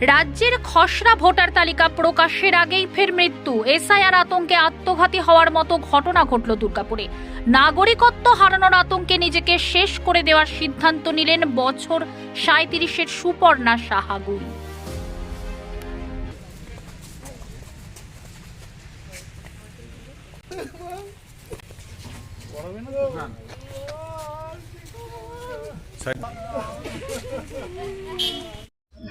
রাজ্যের খসড়া ভোটার তালিকা প্রকাশের আগেই ফের মৃত্যু। এসআইআর আতঙ্কে আত্মঘাতী হওয়ার মতো ঘটনা ঘটল দুর্গাপুরে। নাগরিকত্ব হারানোর আতঙ্কে নিজেকে শেষ করে দেওয়ার সিদ্ধান্ত নিলেন বছর সাঁত্রিশের সুপর্ণা সাহাগুল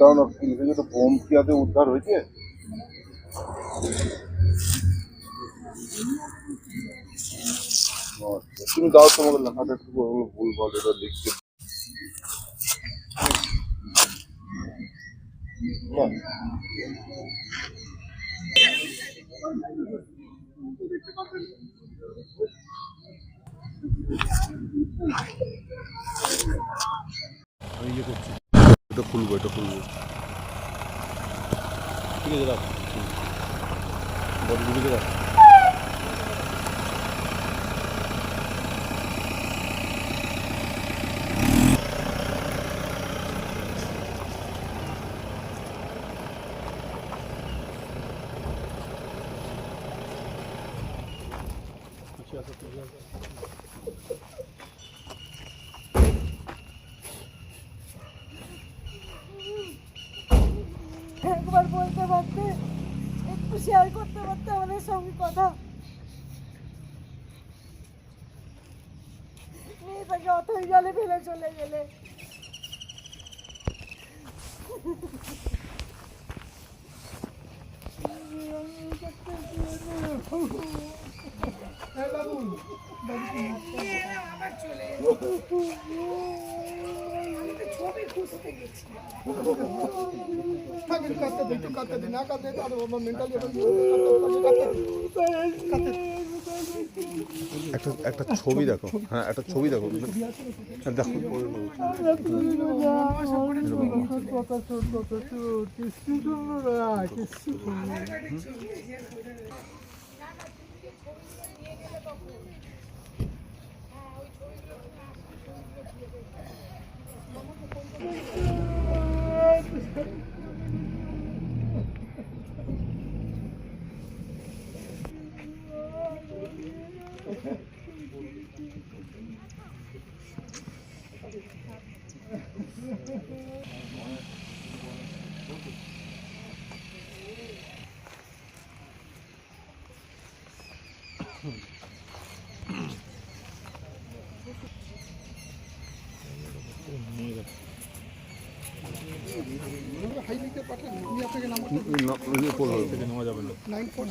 দাও না তিন থেকে তো বোম কিয়াতে উদ্ধার হয়েছে? আচ্ছা, তুমি দাও তোমাকে লেখাটা একটু ভুল ভালো এটা লিখতে না এটা খুলবো এটা খুলবো। ঠিক আছে রাখ। ঢুকে রাখ। একবার বলতে পারতে একটু শেয়ার করতে পারতে আমাদের সঙ্গে কথা। মেয়েটাকে অথই জলে ফেলে চলে গেলে। একটা একটা ছবি দেখো হ্যাঁ একটা ছবি দেখো। হ্যাঁ, দেখো। হাইলিতে পাঠান Oh, mira. নাম্বার থেকে নেওয়া যাবে না নাইন ফোর